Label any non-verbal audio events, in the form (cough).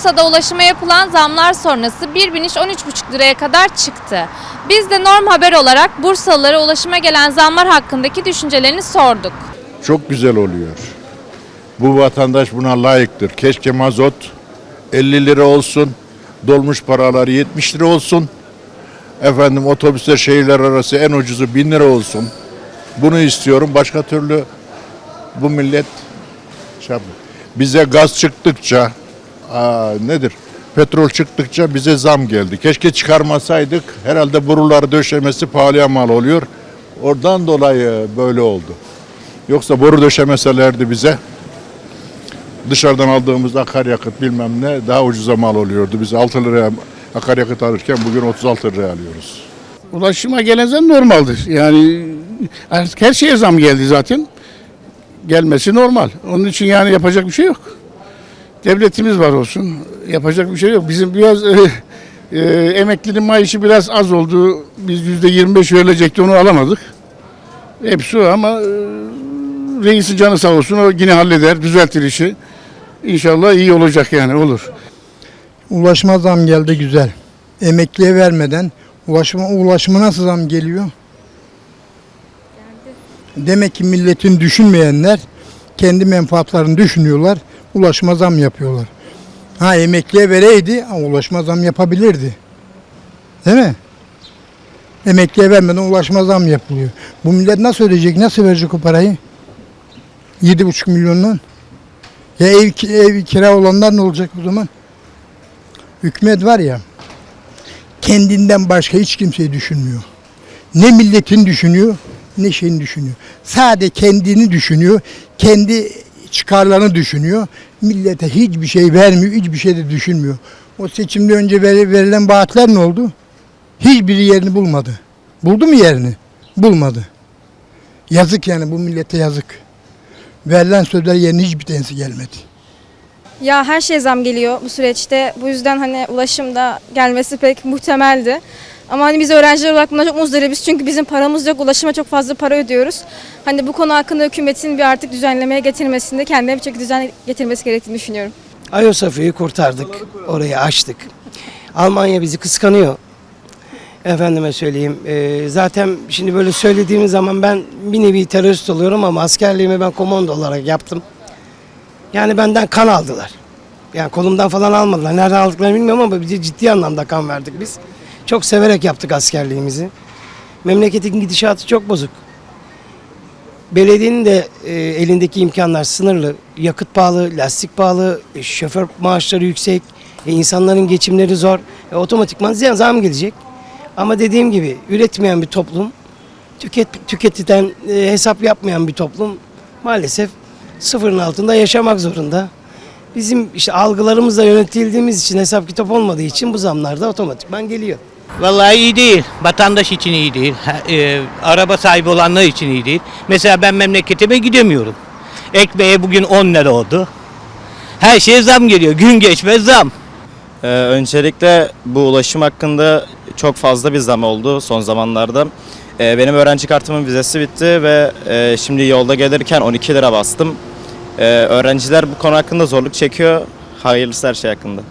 Bursa'da ulaşıma yapılan zamlar sonrası bir biniş 13,5 liraya kadar çıktı. Biz de Norm Haber olarak Bursalılara ulaşıma gelen zamlar hakkındaki düşüncelerini sorduk. Çok güzel oluyor. Bu vatandaş buna layıktır. Keşke mazot 50 lira olsun, dolmuş paraları 70 lira olsun. Efendim otobüsler şehirler arası en ucuzu 1000 lira olsun. Bunu istiyorum. Başka türlü bu millet şey bize gaz çıktıkça aa, nedir? Petrol çıktıkça bize zam geldi. Keşke çıkarmasaydık. Herhalde boruları döşemesi pahalıya mal oluyor. Oradan dolayı böyle oldu. Yoksa boru döşemeselerdi bize dışarıdan aldığımız akaryakıt bilmem ne daha ucuza mal oluyordu. Biz 6 liraya akaryakıt alırken bugün 36 liraya alıyoruz. Ulaşıma gelen normaldir. Yani her şeye zam geldi zaten. Gelmesi normal. Onun için yani yapacak bir şey yok. Devletimiz var olsun. Yapacak bir şey yok. Bizim biraz (laughs) e, e, emeklinin maaşı biraz az oldu. Biz yüzde 25 verilecekti onu alamadık. Hepsi o ama e, reisin canı sağ olsun o yine halleder, düzeltir işi. İnşallah iyi olacak yani olur. Ulaşma zam geldi güzel. Emekliye vermeden ulaşma, ulaşıma nasıl zam geliyor? Demek ki milletin düşünmeyenler kendi menfaatlerini düşünüyorlar. Ulaşma zam yapıyorlar. Ha emekliye vereydi ulaşma zam yapabilirdi. Değil mi? Emekliye vermeden ulaşma zam yapılıyor. Bu millet nasıl ödeyecek? Nasıl verecek o parayı? 7,5 milyondan. Ya ev, ev kira olanlar ne olacak o zaman? Hükümet var ya kendinden başka hiç kimseyi düşünmüyor. Ne milletin düşünüyor ne şeyini düşünüyor. Sadece kendini düşünüyor. Kendi çıkarlarını düşünüyor. Millete hiçbir şey vermiyor. Hiçbir şey de düşünmüyor. O seçimde önce veri- verilen vaatler ne oldu? Hiçbiri yerini bulmadı. Buldu mu yerini? Bulmadı. Yazık yani bu millete yazık. Verilen sözler yerine hiçbir tanesi gelmedi. Ya her şeye zam geliyor bu süreçte. Bu yüzden hani ulaşımda gelmesi pek muhtemeldi. Ama hani biz öğrenciler olarak buna çok muzdaribiz. Çünkü bizim paramız yok. Ulaşıma çok fazla para ödüyoruz. Hani bu konu hakkında hükümetin bir artık düzenlemeye getirmesinde kendine bir şekilde düzen getirmesi gerektiğini düşünüyorum. Ayasofya'yı kurtardık. Orayı açtık. Almanya bizi kıskanıyor. Efendime söyleyeyim. e, zaten şimdi böyle söylediğimiz zaman ben bir nevi terörist oluyorum ama askerliğimi ben komando olarak yaptım. Yani benden kan aldılar. Yani kolumdan falan almadılar. Nereden aldıklarını bilmiyorum ama bize ciddi anlamda kan verdik biz. Çok severek yaptık askerliğimizi. Memleketin gidişatı çok bozuk. Belediyenin de e, elindeki imkanlar sınırlı. Yakıt pahalı, lastik pahalı, e, şoför maaşları yüksek, e, insanların geçimleri zor. E, otomatikman zam, zam gelecek. Ama dediğim gibi üretmeyen bir toplum, tüket, tüketiden e, hesap yapmayan bir toplum maalesef sıfırın altında yaşamak zorunda. Bizim işte algılarımızla yönetildiğimiz için hesap kitap olmadığı için bu zamlar da otomatikman geliyor. Vallahi iyi değil. Vatandaş için iyi değil. E, araba sahibi olanlar için iyi değil. Mesela ben memleketime gidemiyorum. Ekmeğe bugün 10 lira oldu. Her şeye zam geliyor. Gün geçmez zam. Ee, öncelikle bu ulaşım hakkında çok fazla bir zam oldu son zamanlarda. Ee, benim öğrenci kartımın vizesi bitti ve e, şimdi yolda gelirken 12 lira bastım. Ee, öğrenciler bu konu hakkında zorluk çekiyor. Hayırlısı her şey hakkında.